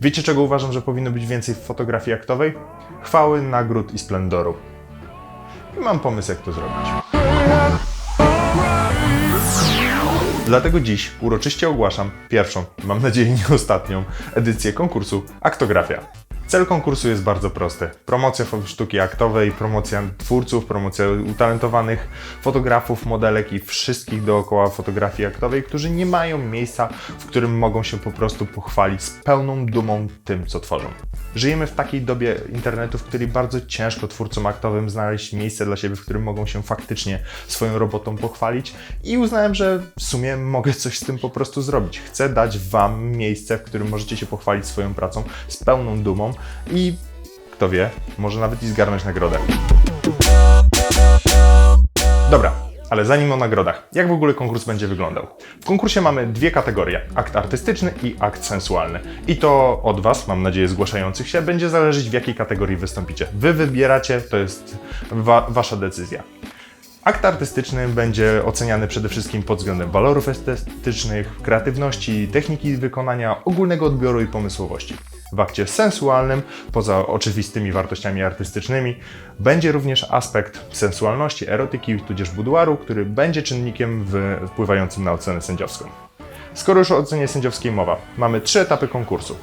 Wiecie czego uważam, że powinno być więcej w fotografii aktowej? Chwały, nagród i splendoru. I mam pomysł jak to zrobić. Dlatego dziś uroczyście ogłaszam pierwszą, mam nadzieję nie ostatnią, edycję konkursu Aktografia. Cel konkursu jest bardzo prosty. Promocja sztuki aktowej, promocja twórców, promocja utalentowanych fotografów, modelek i wszystkich dookoła fotografii aktowej, którzy nie mają miejsca, w którym mogą się po prostu pochwalić z pełną dumą tym, co tworzą. Żyjemy w takiej dobie internetu, w której bardzo ciężko twórcom aktowym znaleźć miejsce dla siebie, w którym mogą się faktycznie swoją robotą pochwalić i uznałem, że w sumie mogę coś z tym po prostu zrobić. Chcę dać Wam miejsce, w którym możecie się pochwalić swoją pracą z pełną dumą i kto wie, może nawet i zgarnąć nagrodę. Dobra, ale zanim o nagrodach, jak w ogóle konkurs będzie wyglądał? W konkursie mamy dwie kategorie: akt artystyczny i akt sensualny. I to od Was, mam nadzieję, zgłaszających się, będzie zależeć w jakiej kategorii wystąpicie. Wy wybieracie, to jest wa- Wasza decyzja. Akt artystyczny będzie oceniany przede wszystkim pod względem walorów estetycznych, kreatywności, techniki wykonania, ogólnego odbioru i pomysłowości. W akcie sensualnym, poza oczywistymi wartościami artystycznymi, będzie też aspekt sensualności, erotyki, tudzież buduaru, który będzie czynnikiem wpływającym na ocenę sędziowską. Skoro już o ocenie sędziowskiej mowa, mamy trzy etapy konkursu.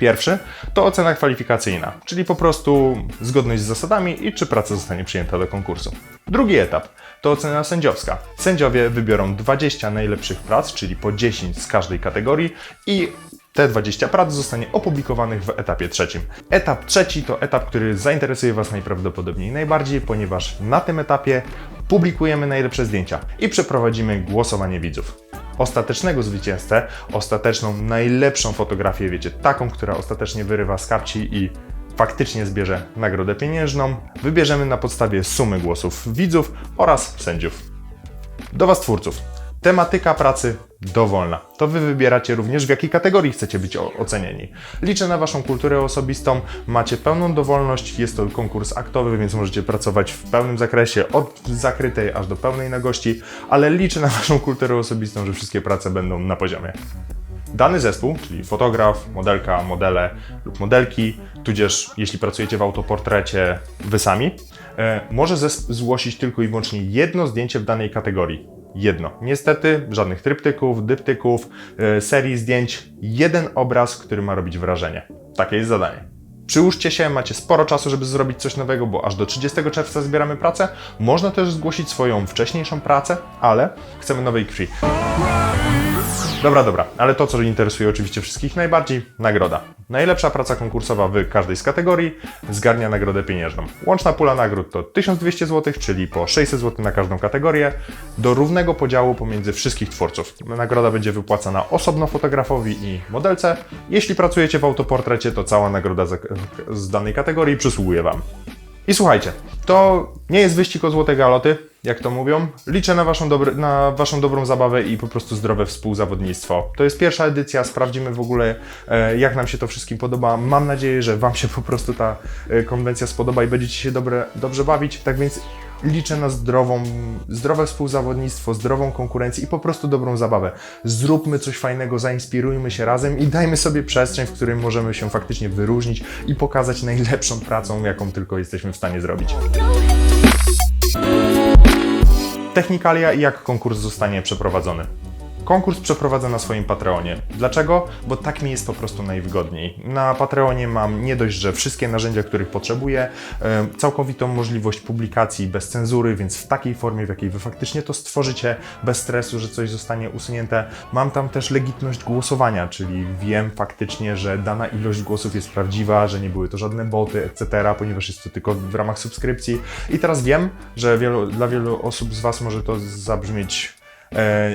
Pierwszy to ocena kwalifikacyjna, czyli po prostu zgodność z zasadami i czy praca zostanie przyjęta do konkursu. Drugi etap to ocena sędziowska. Sędziowie wybiorą 20 najlepszych prac, czyli po 10 z każdej kategorii i te 20 prac zostanie opublikowanych w etapie trzecim. Etap trzeci to etap, który zainteresuje Was najprawdopodobniej najbardziej, ponieważ na tym etapie publikujemy najlepsze zdjęcia i przeprowadzimy głosowanie widzów ostatecznego zwycięzcę, ostateczną, najlepszą fotografię, wiecie, taką, która ostatecznie wyrywa z kapci i faktycznie zbierze nagrodę pieniężną, wybierzemy na podstawie sumy głosów widzów oraz sędziów. Do Was twórców. Tematyka pracy dowolna. To Wy wybieracie również w jakiej kategorii chcecie być ocenieni. Liczę na Waszą kulturę osobistą, macie pełną dowolność, jest to konkurs aktowy, więc możecie pracować w pełnym zakresie, od zakrytej aż do pełnej nagości, ale liczę na Waszą kulturę osobistą, że wszystkie prace będą na poziomie. Dany zespół, czyli fotograf, modelka, modele lub modelki, tudzież jeśli pracujecie w autoportrecie wy sami, e, może zgłosić tylko i wyłącznie jedno zdjęcie w danej kategorii. Jedno. Niestety, żadnych tryptyków, dyptyków, e, serii zdjęć. Jeden obraz, który ma robić wrażenie. Takie jest zadanie. Przyłóżcie się, macie sporo czasu, żeby zrobić coś nowego, bo aż do 30 czerwca zbieramy pracę. Można też zgłosić swoją wcześniejszą pracę, ale chcemy nowej krwi. Dobra, dobra, ale to, co interesuje oczywiście wszystkich najbardziej, nagroda. Najlepsza praca konkursowa w każdej z kategorii zgarnia nagrodę pieniężną. Łączna pula nagród to 1200 zł, czyli po 600 zł na każdą kategorię, do równego podziału pomiędzy wszystkich twórców. Nagroda będzie wypłacana osobno fotografowi i modelce. Jeśli pracujecie w autoportrecie, to cała nagroda z danej kategorii przysługuje Wam. I słuchajcie, to nie jest wyścig o złote galoty, jak to mówią. Liczę na waszą, dobry, na waszą dobrą zabawę i po prostu zdrowe współzawodnictwo. To jest pierwsza edycja, sprawdzimy w ogóle, e, jak nam się to wszystkim podoba. Mam nadzieję, że wam się po prostu ta e, konwencja spodoba i będziecie się dobre, dobrze bawić. Tak więc liczę na zdrową, zdrowe współzawodnictwo, zdrową konkurencję i po prostu dobrą zabawę. Zróbmy coś fajnego, zainspirujmy się razem i dajmy sobie przestrzeń, w której możemy się faktycznie wyróżnić i pokazać najlepszą pracą, jaką tylko jesteśmy w stanie zrobić. Technikalia i jak konkurs zostanie przeprowadzony. Konkurs przeprowadzę na swoim Patreonie. Dlaczego? Bo tak mi jest po prostu najwygodniej. Na Patreonie mam nie dość, że wszystkie narzędzia, których potrzebuję, całkowitą możliwość publikacji bez cenzury, więc w takiej formie, w jakiej wy faktycznie to stworzycie, bez stresu, że coś zostanie usunięte. Mam tam też legitność głosowania, czyli wiem faktycznie, że dana ilość głosów jest prawdziwa, że nie były to żadne boty, etc., ponieważ jest to tylko w ramach subskrypcji. I teraz wiem, że wielu, dla wielu osób z Was może to zabrzmieć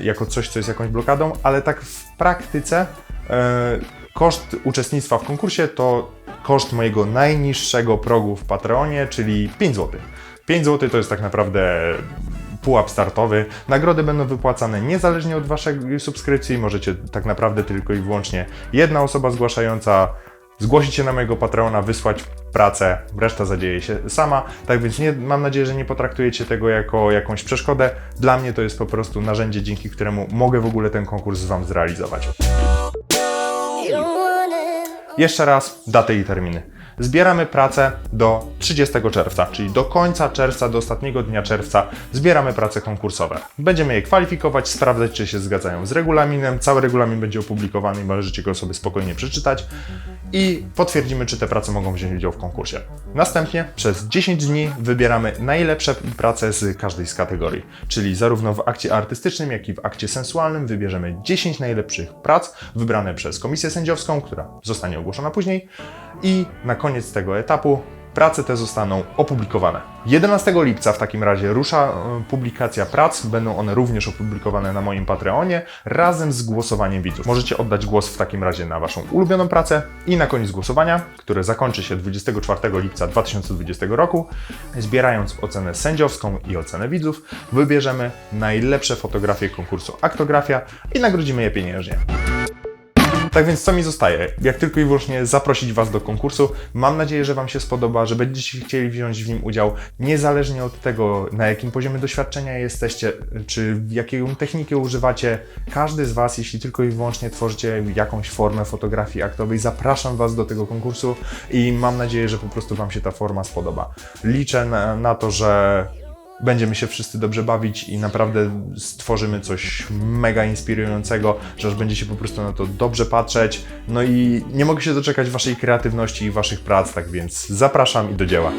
jako coś, co jest jakąś blokadą, ale tak w praktyce e, koszt uczestnictwa w konkursie to koszt mojego najniższego progu w Patreonie, czyli 5 zł. 5 zł to jest tak naprawdę pułap startowy. Nagrody będą wypłacane niezależnie od Waszej subskrypcji. Możecie tak naprawdę tylko i wyłącznie jedna osoba zgłaszająca zgłosić się na mojego Patreona, wysłać pracę, reszta zadzieje się sama. Tak więc nie, mam nadzieję, że nie potraktujecie tego jako jakąś przeszkodę. Dla mnie to jest po prostu narzędzie, dzięki któremu mogę w ogóle ten konkurs z Wam zrealizować. Jeszcze raz datę i terminy. Zbieramy pracę do 30 czerwca, czyli do końca czerwca, do ostatniego dnia czerwca zbieramy prace konkursowe. Będziemy je kwalifikować, sprawdzać, czy się zgadzają z regulaminem. Cały regulamin będzie opublikowany i możecie go sobie spokojnie przeczytać i potwierdzimy, czy te prace mogą wziąć udział w konkursie. Następnie przez 10 dni wybieramy najlepsze prace z każdej z kategorii, czyli zarówno w akcie artystycznym, jak i w akcie sensualnym wybierzemy 10 najlepszych prac wybrane przez komisję sędziowską, która zostanie ogłoszona później i na koniec tego etapu prace te zostaną opublikowane. 11 lipca w takim razie rusza e, publikacja prac, będą one również opublikowane na moim Patreonie razem z głosowaniem widzów. Możecie oddać głos w takim razie na Waszą ulubioną pracę i na koniec głosowania, które zakończy się 24 lipca 2020 roku, zbierając ocenę sędziowską i ocenę widzów, wybierzemy najlepsze fotografie konkursu Aktografia i nagrodzimy je pieniężnie. Tak więc co mi zostaje? Jak tylko i wyłącznie zaprosić Was do konkursu. Mam nadzieję, że Wam się spodoba, że będziecie chcieli wziąć w nim udział, niezależnie od tego, na jakim poziomie doświadczenia jesteście, czy jaką technikę używacie. Każdy z Was, jeśli tylko i wyłącznie tworzycie jakąś formę fotografii aktowej, zapraszam Was do tego konkursu i mam nadzieję, że po prostu Wam się ta forma spodoba. Liczę na, na to, że będziemy się wszyscy dobrze bawić i naprawdę stworzymy coś mega inspirującego, że aż będzie się po prostu na to dobrze patrzeć. No i nie mogę się doczekać Waszej kreatywności i Waszych prac, tak więc zapraszam i do dzieła.